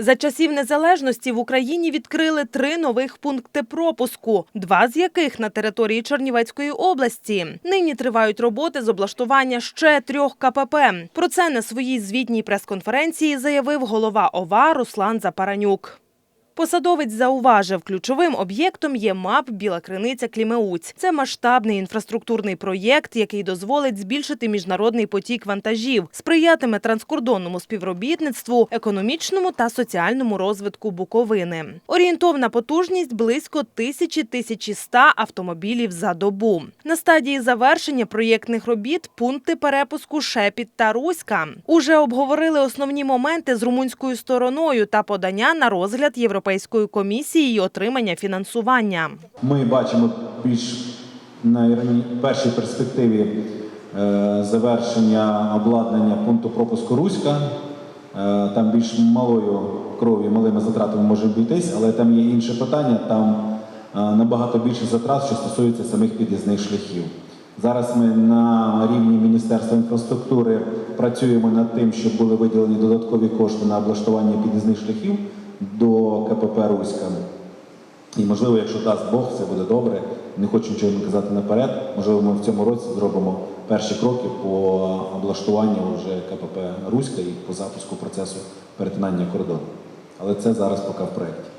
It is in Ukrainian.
За часів незалежності в Україні відкрили три нових пункти пропуску, два з яких на території Чернівецької області. Нині тривають роботи з облаштування ще трьох КПП. Про це на своїй звітній прес-конференції заявив голова ОВА Руслан Запаранюк. Посадовець зауважив, ключовим об'єктом є МАП Біла Криниця Клімеуць. Це масштабний інфраструктурний проєкт, який дозволить збільшити міжнародний потік вантажів, сприятиме транскордонному співробітництву, економічному та соціальному розвитку Буковини. Орієнтовна потужність близько 1000-1100 автомобілів за добу. На стадії завершення проєктних робіт пункти перепуску Шепіт та Руська. Уже обговорили основні моменти з румунською стороною та подання на розгляд Європейської комісії і отримання фінансування. Ми бачимо більш на першій перспективі е, завершення обладнання пункту пропуску Руська. Е, Там більш малою кров'ю, малими затратами може обійтись, але там є інше питання. Там е, набагато більше затрат, що стосується самих під'їзних шляхів. Зараз ми на рівні Міністерства інфраструктури працюємо над тим, щоб були виділені додаткові кошти на облаштування під'їзних шляхів до КПП Руська. І можливо, якщо дасть Бог, все буде добре. Не хочу нічого казати наперед. Можливо, ми в цьому році зробимо перші кроки по облаштуванню вже КПП Руська і по запуску процесу перетинання кордону. Але це зараз поки в проєкті.